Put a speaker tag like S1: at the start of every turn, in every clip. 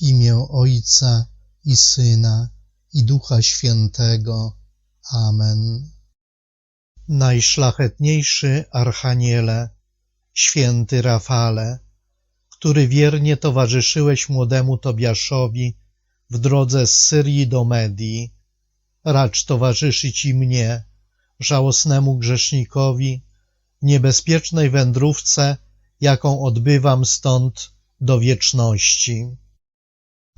S1: Imię Ojca i Syna i Ducha Świętego. Amen. Najszlachetniejszy Archaniele, święty Rafale, który wiernie towarzyszyłeś młodemu Tobiaszowi w drodze z Syrii do Medii, racz towarzyszyć i mnie, żałosnemu grzesznikowi, w niebezpiecznej wędrówce, jaką odbywam stąd do wieczności.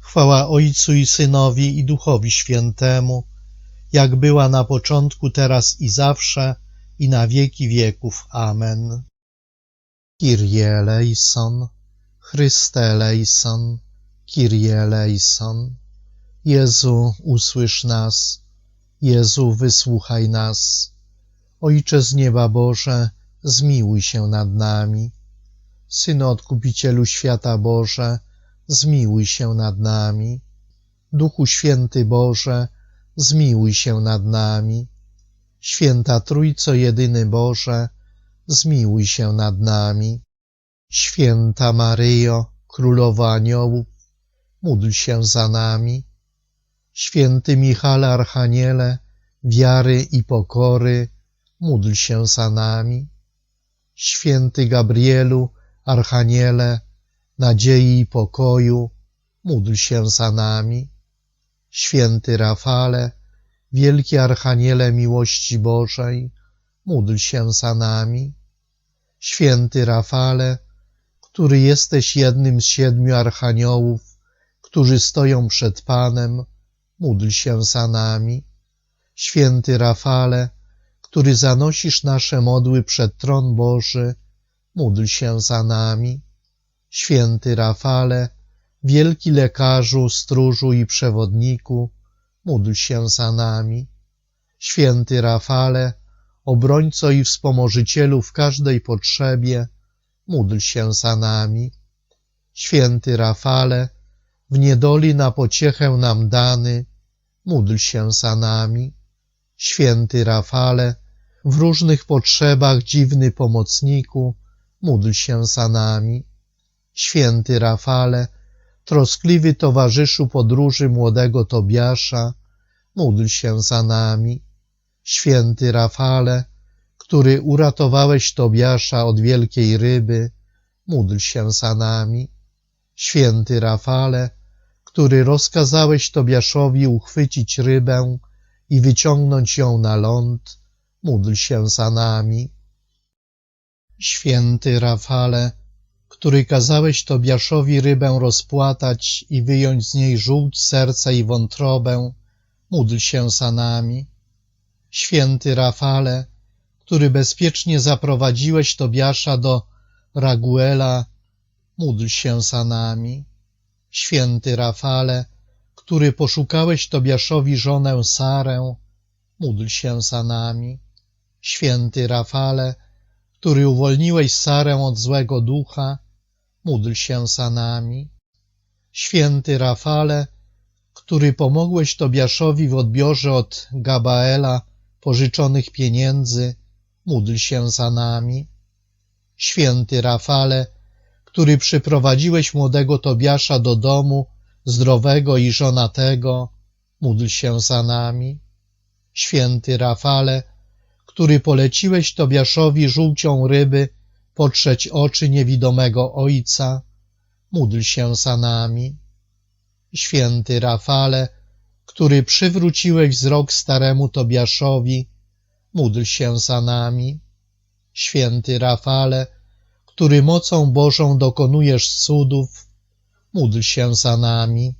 S1: Chwała Ojcu i Synowi i Duchowi Świętemu, jak była na początku, teraz i zawsze, i na wieki wieków. Amen. Kyrie eleison, Chryste eleison, Kyrie eleison. Jezu, usłysz nas. Jezu, wysłuchaj nas. Ojcze z nieba Boże, zmiłuj się nad nami. Synu Odkupicielu świata Boże, zmiłuj się nad nami. Duchu Święty Boże, zmiłuj się nad nami. Święta Trójco Jedyny Boże, zmiłuj się nad nami. Święta Maryjo, Królowa Aniołów, módl się za nami. Święty Michale Archaniele, wiary i pokory, módl się za nami. Święty Gabrielu, Archaniele, nadziei i pokoju, módl się za nami. Święty Rafale, wielki Archaniele miłości Bożej, módl się za nami. Święty Rafale, który jesteś jednym z siedmiu archaniołów, którzy stoją przed Panem, módl się za nami. Święty Rafale, który zanosisz nasze modły przed tron Boży, módl się za nami. Święty Rafale, wielki lekarzu, stróżu i przewodniku, módl się za nami. Święty Rafale, obrońco i wspomożycielu w każdej potrzebie, módl się za nami. Święty Rafale, w niedoli na pociechę nam dany, módl się za nami. Święty Rafale, w różnych potrzebach dziwny pomocniku, módl się za nami. Święty Rafale, troskliwy towarzyszu podróży młodego Tobiasza, módl się za nami. Święty Rafale, który uratowałeś Tobiasza od wielkiej ryby, módl się za nami. Święty Rafale, który rozkazałeś Tobiaszowi uchwycić rybę i wyciągnąć ją na ląd, módl się za nami. Święty Rafale, który kazałeś Tobiaszowi rybę rozpłatać i wyjąć z niej żółć, serce i wątrobę, módl się za nami. Święty Rafale, który bezpiecznie zaprowadziłeś Tobiasza do Raguela, módl się za nami. Święty Rafale, który poszukałeś Tobiaszowi żonę Sarę, módl się za nami. Święty Rafale, który uwolniłeś Sarę od złego ducha, módl się za nami. Święty Rafale, który pomogłeś Tobiaszowi w odbiorze od Gabaela pożyczonych pieniędzy, módl się za nami. Święty Rafale, który przyprowadziłeś młodego Tobiasza do domu zdrowego i żonatego, módl się za nami. Święty Rafale, który poleciłeś Tobiaszowi żółcią ryby potrzeć oczy niewidomego Ojca, módl się za nami. Święty Rafale, który przywróciłeś wzrok staremu Tobiaszowi, módl się za nami. Święty Rafale, który mocą Bożą dokonujesz cudów, módl się za nami.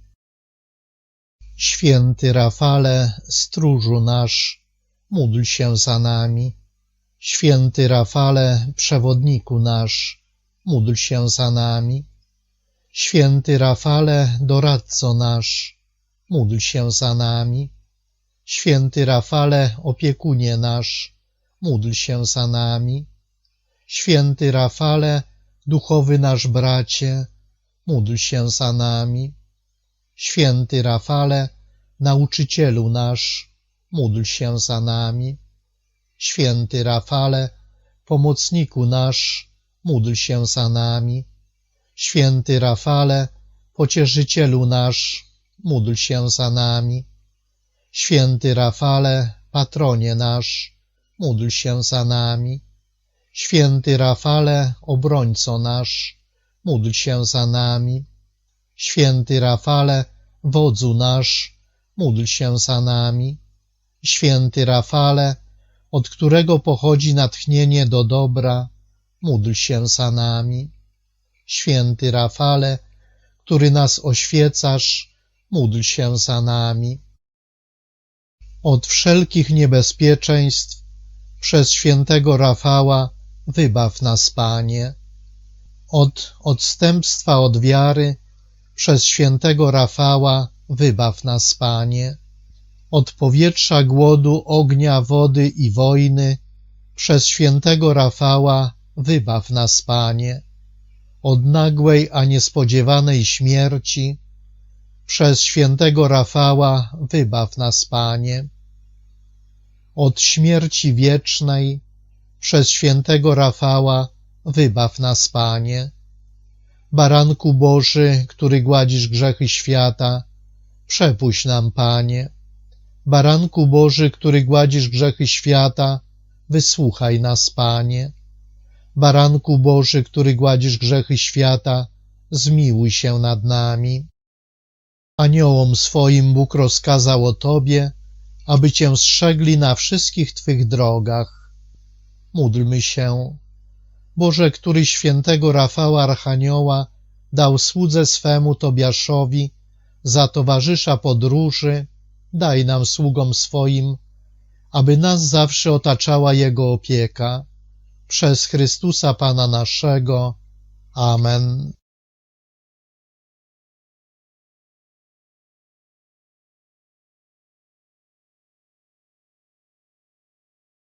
S1: Święty Rafale, stróżu nasz, módl się za nami. Święty Rafale, przewodniku nasz, módl się za nami. Święty Rafale, doradco nasz, módl się za nami. Święty Rafale, opiekunie nasz, módl się za nami. Święty Rafale, duchowy nasz bracie, módl się za nami. Święty Rafale, nauczycielu nasz, módl się za nami. Święty Rafale, pomocniku nasz, módl się za nami. Święty Rafale, pocieszycielu nasz, módl się za nami. Święty Rafale, patronie nasz, módl się za nami. Święty Rafale, obrońco nasz, módl się za nami. Święty Rafale, wodzu nasz, módl się za nami. Święty Rafale, od którego pochodzi natchnienie do dobra, módl się za nami. Święty Rafale, który nas oświecasz, módl się za nami. Od wszelkich niebezpieczeństw przez świętego Rafała wybaw nas, Panie. Od odstępstwa od wiary przez świętego Rafała wybaw nas, Panie. Od powietrza głodu, ognia, wody i wojny przez świętego Rafała wybaw nas, Panie. Od nagłej, a niespodziewanej śmierci przez świętego Rafała wybaw nas, Panie. Od śmierci wiecznej przez świętego Rafała wybaw nas, Panie. Baranku Boży, który gładzisz grzechy świata, przepuść nam, Panie. Baranku Boży, który gładzisz grzechy świata, wysłuchaj nas, Panie. Baranku Boży, który gładzisz grzechy świata, zmiłuj się nad nami. Aniołom swoim Bóg rozkazał o Tobie, aby Cię strzegli na wszystkich Twych drogach. Módlmy się. Boże, który świętego Rafała Archanioła dał słudze swemu Tobiaszowi za towarzysza podróży, daj nam sługom swoim, aby nas zawsze otaczała Jego opieka. Przez Chrystusa Pana naszego. Amen.